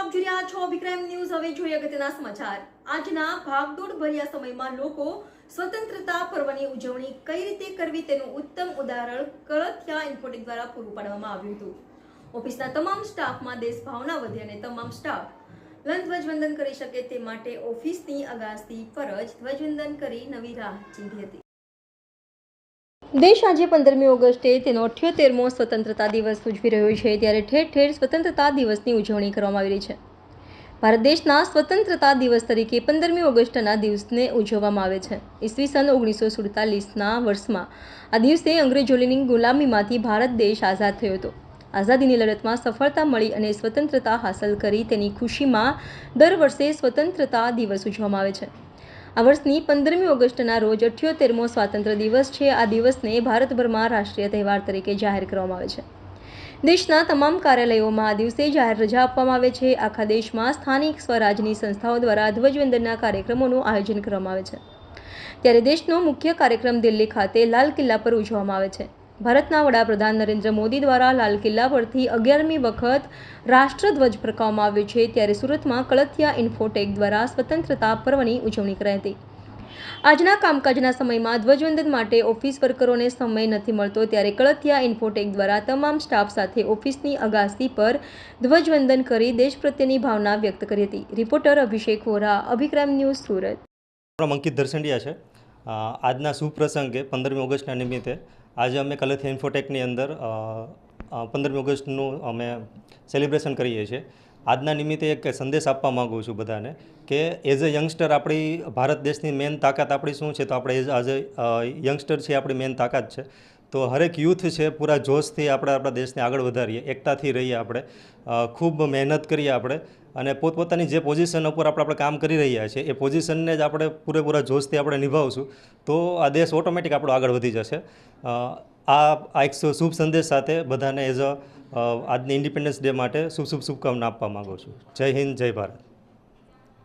આપ જોઈ રહ્યા છો અભિક્રાઇમ ન્યૂઝ. હવે જોઈએ અગત્યના સમાચાર. આજના ભાગદોડ ભર્યા સમયમાં લોકો સ્વતંત્રતા પર્વની ઉજવણી કઈ રીતે કરવી તેનું ઉત્તમ ઉદાહરણ કળથિયા ઇન્ફોટેક દ્વારા પૂરું પાડવામાં આવ્યું હતું. ઓફિસના તમામ સ્ટાફમાં દેશભાવના વધે અને તમામ સ્ટાફ લંચ ધ્વજવંદન કરી શકે તે માટે ઓફિસની અગાસી પર જ ધ્વજવંદન કરી નવી રાહ ચીંધી હતી. દેશ આજે પંદરમી ઓગસ્ટે તેનો અઠ્યોતેરમો સ્વતંત્રતા દિવસ ઉજવી રહ્યો છે, ત્યારે ઠેર ઠેર સ્વતંત્રતા દિવસની ઉજવણી કરવામાં આવી રહી છે. ભારત દેશના સ્વતંત્રતા દિવસ તરીકે પંદરમી ઓગસ્ટના દિવસને ઉજવવામાં આવે છે. ઈસવીસન ઓગણીસો સુડતાલીસના વર્ષમાં આ દિવસે અંગ્રેજોની ગુલામીમાંથી ભારત દેશ આઝાદ થયો હતો. આઝાદીની લડતમાં સફળતા મળી અને સ્વતંત્રતા હાંસલ કરી તેની ખુશીમાં દર વર્ષે સ્વતંત્રતા દિવસ ઉજવવામાં આવે છે. આ વર્ષની પંદરમી ઓગસ્ટના રોજ અઠ્યોતેરમો સ્વાતંત્ર્ય દિવસ છે. આ દિવસને ભારતભરમાં રાષ્ટ્રીય તહેવાર તરીકે જાહેર કરવામાં આવે છે. દેશના તમામ કાર્યાલયોમાં આ દિવસે જાહેર રજા આપવામાં આવે છે. આખા દેશમાં સ્થાનિક સ્વરાજની સંસ્થાઓ દ્વારા ધ્વજવંદનના કાર્યક્રમોનું આયોજન કરવામાં આવે છે. ત્યારે દેશનો મુખ્ય કાર્યક્રમ દિલ્હી ખાતે લાલ કિલ્લા પર ઉજવવામાં આવે છે. ભારતના વડાપ્રધાન નરેન્દ્ર મોદી દ્વારા લાલ કિલ્લા પરથી અગિયારમી વખત રાષ્ટ્રધ્વજ ફરકાવવામાં આવ્યો છે, ત્યારે સુરતમાં કળથિયા ઇન્ફોટેક દ્વારા સ્વતંત્રતા પર્વની ઉજવણી કરાઈ હતી. આજના કામકાજના સમયમાં ધ્વજવંદન માટે ઓફિસ વર્કરોને સમય નથી મળતો, ત્યારે કળથિયા ઇન્ફોટેક દ્વારા તમામ સ્ટાફ સાથે ઓફિસની અગાસી પર ધ્વજવંદન કરી દેશ પ્રત્યેની ભાવના વ્યક્ત કરી હતી. Reporter Abhishek Vora, Abhikram news Surat. અંકિત દર્શંડિયા છે. આજના શુભ પ્રસંગે પંદરમી ઓગસ્ટના નિમિત્તે આજે અમે કલેથી ઇન્ફોટેકની અંદર પંદરમી ઓગસ્ટનું અમે સેલિબ્રેશન કરીએ છીએ. આજના નિમિત્તે એક સંદેશ આપવા માગું છું બધાને કે એઝ અ યંગસ્ટર આપણી ભારત દેશની મેન તાકાત આપણી શું છે? તો આપણે એઝ આજે યંગસ્ટર છે આપણી મેન તાકાત છે. તો હરેક યુથ છે, પૂરા જોશથી આપણે આપણા દેશને આગળ વધારીએ, એકતાથી રહીએ આપણે ખૂબ મહેનત કરીએ આપણે, અને પોતપોતાની જે પોઝિશન ઉપર આપણે આપણે કામ કરી રહ્યા છીએ, એ પોઝિશનને જ આપણે પૂરેપૂરા જોશથી આપણે નિભાવશું, તો આ દેશ ઓટોમેટિક આપણો આગળ વધી જશે. આ એક શુભ સંદેશ સાથે બધાને એઝ અ આજની ઇન્ડિપેન્ડન્સ ડે માટે શુભ શુભ શુભકામના આપવા માગું છું. જય હિન્દ, જય ભારત.